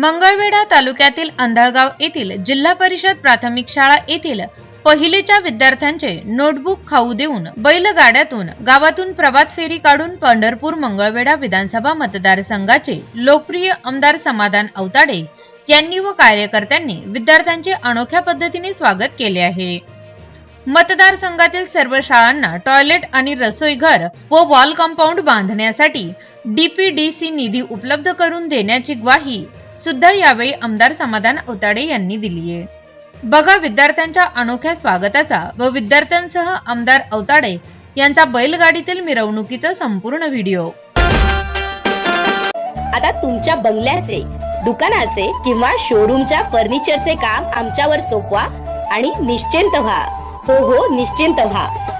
मंगळवेढा तालुक्यातील अंधळगाव येथील जिल्हा परिषद प्राथमिक शाळा येथील पहिलीच्या विद्यार्थ्यांचे नोटबुक खाऊ देऊन बैलगाड्यातून गावातून प्रभात फेरी काढून पंढरपूर मंगळवेढा विधानसभा मतदारसंघाचे लोकप्रिय आमदार समाधान अवताडे यांनी व कार्यकर्त्यांनी विद्यार्थ्यांचे अनोख्या पद्धतीने स्वागत केले आहे. मतदारसंघातील सर्व शाळांना टॉयलेट आणि रसोईघर व वॉल कंपाऊंड बांधण्यासाठी डीपीडीसी निधी उपलब्ध करून देण्याची ग्वाही सुद्धा यावेळी आमदार समाधान ओताडे यांनी दिली आहे. बघा विद्यार्थ्यांच्या अनोख्या स्वागताचा व विद्यार्थ्यांसह आमदार अवताडे यांचा बैलगाडीतील मिरवणुकीचा संपूर्ण व्हिडिओ. आता तुमच्या बंगल्याचे दुकानाचे किंवा शोरूमच्या फर्निचरचे काम आमच्यावर सोपवा आणि निश्चिंत व्हा. हो हो निश्चिंत व्हा.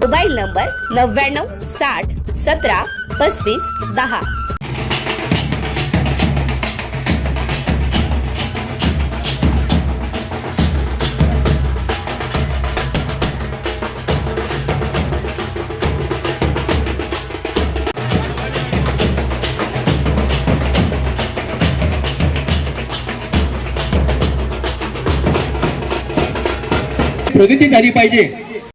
मोबाईल नंबर नव्याण्णव साठ सतरा पस्तीस दहा. प्रगती झाली पाहिजे.